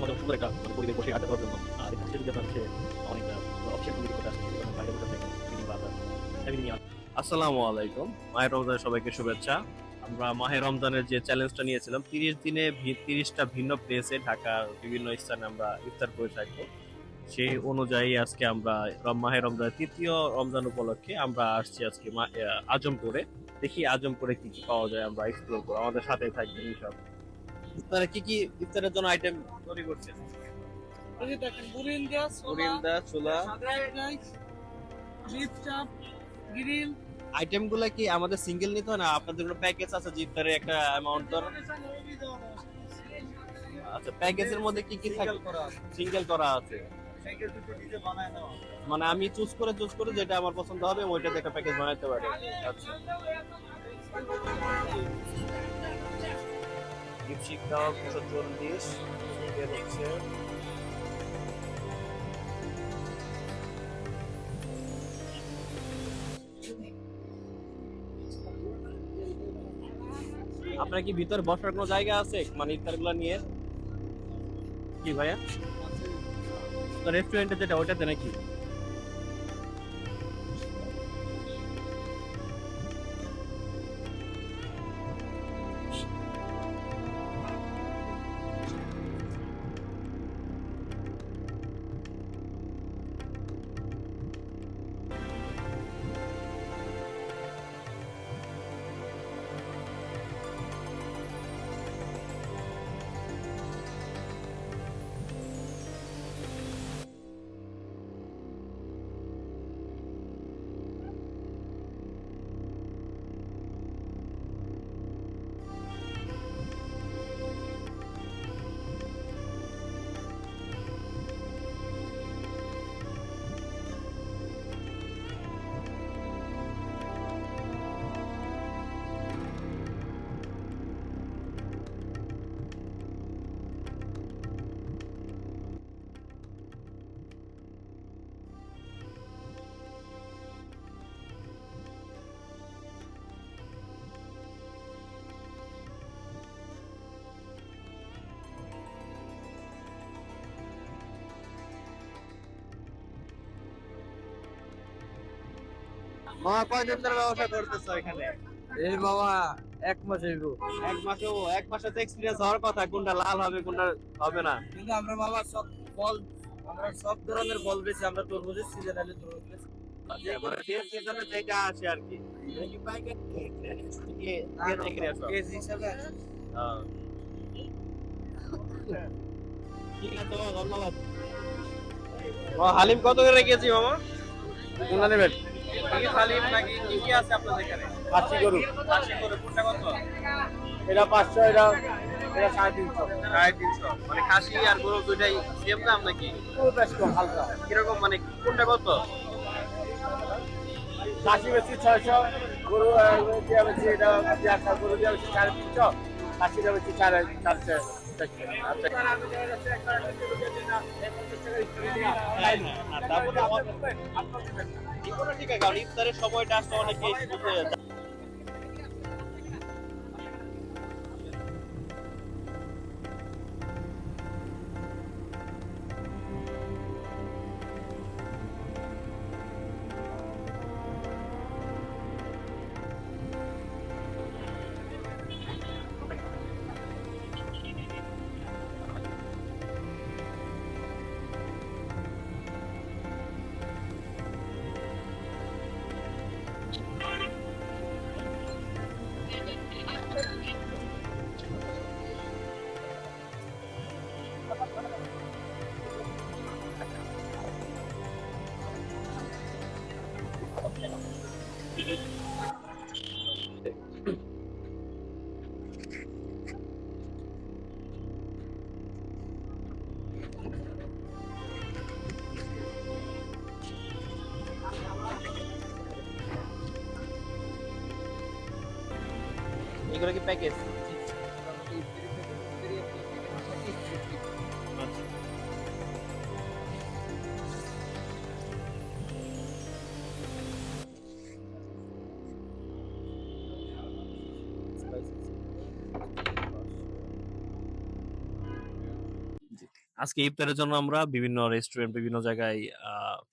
আমাদের সুন্দর একটা মানে পরিবেশ বসে আড্ডা দেওয়ার জন্য। আর এখানে হচ্ছে অনেক করতে আসছে বাইরে বসে আসসালামু আলাইকুম। মাহের রমজানের সবাইকে শুভেচ্ছা। আমরা মাহে রমজানের যে চ্যালেঞ্জটা নিয়েছিলাম, তিরিশ দিনে তিরিশটা ভিন্ন প্লেসে ঢাকার বিভিন্ন স্থানে আমরা ইফতার করে থাকব। সেই অনুযায়ী আজকে আমরা মাহে রমজানের তৃতীয় রমজান উপলক্ষে আমরা আসছি আজকে আজমপুরে। দেখি আজমপুরে কি কি পাওয়া যায়, আমরা এক্সপ্লোর করব। আমাদের সাথে থাকবেন সব ইফতারে কি কি ইফতারের জন্য আইটেম তৈরি করছেন? বুরিন্দা ছোলা গ্রিল। কি আমাদের সিঙ্গেল নিতে হয় না? আপনাদের কোনো প্যাকেজ আছে যে ইফতারে একটা অ্যামাউন্ট ধর? আচ্ছা প্যাকেজের মধ্যে কি কি থাকে? সিঙ্গেল করা আছে। মানে আমি চুজ করে চুজ করে যেটা আমার পছন্দ হবে ওইটাতে একটা প্যাকেজ বানাতে পারি। আচ্ছা। আপনার কি ভিতরে বসার কোনো জায়গা আছে? মানে ইফতারগুলা নিয়ে? কি ভাইয়া? রেস্টুরেন্টে যেটা, ওইটাতে নাকি? মা কয়দিন ধরে ব্যবসা করতেছো এখানে এই বাবা এক মাস হইব। এক মাসে এক মাসে তো এক্সপিরিয়েন্স হওয়ার কথা কোনটা লাল হবে কোনটা হবে না। কিন্তু আমরা বাবা সব ফল আমরা সব ধরনের ফল বেশি আমরা তরমুজের সিজনালি তরমুজ বেশি আচ্ছা মানে যেটা আছে আর কি? কেজি হিসাবে ধন্যবাদ। হালিম কত করে কেজি মামা? কোনটা নেবেন। কি নাকি কি কি আছে আপনাদের এখানে? খাসি গরু। খাসি করে কোনটা কত? এটা পাঁচশো এটা এটা সাড়ে তিনশো। সাড়ে তিনশো। মানে খাসি আর গরু দুইটাই সেম দাম নাকি? খুব বেশ কম হালকা। কীরকম মানে কোনটা কত? খাসি বেশি ছয়শো গরু আহ, দিয়া বেশি এটা গরু দিয়া বেশি সাড়ে তিনশো। খাসিটা সাড়ে চারশো আচ্ছা তারপরে ঠিক আছে কারণ ইফতারের সময়টা আসলে অনেকে এগুলো কি প্যাকেজ আজকে ইফতারের জন্য আমরা বিভিন্ন রেস্টুরেন্ট বিভিন্ন জায়গায়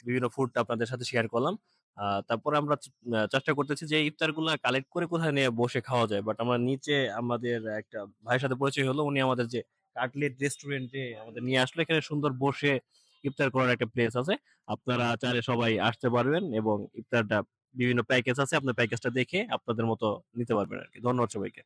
বিভিন্ন ফুড আপনাদের সাথে শেয়ার করলাম। তারপরে আমরা চেষ্টা করতেছি যে ইফতারগুলা কালেক্ট করে কোথায় নিয়ে বসে খাওয়া যায়। বাট আমরা নিচে আমাদের একটা ভাইয়ের সাথে পরিচয় হলো, উনি আমাদের যে কাটলেট রেস্টুরেন্টে আমাদের নিয়ে আসলো, এখানে সুন্দর বসে ইফতার করার একটা প্লেস আছে। আপনারা চারে সবাই আসতে পারবেন এবং ইফতারটা বিভিন্ন প্যাকেজ আছে আপনার প্যাকেজটা দেখে আপনাদের মতো নিতে পারবেন আর কি ধন্যবাদ সবাইকে।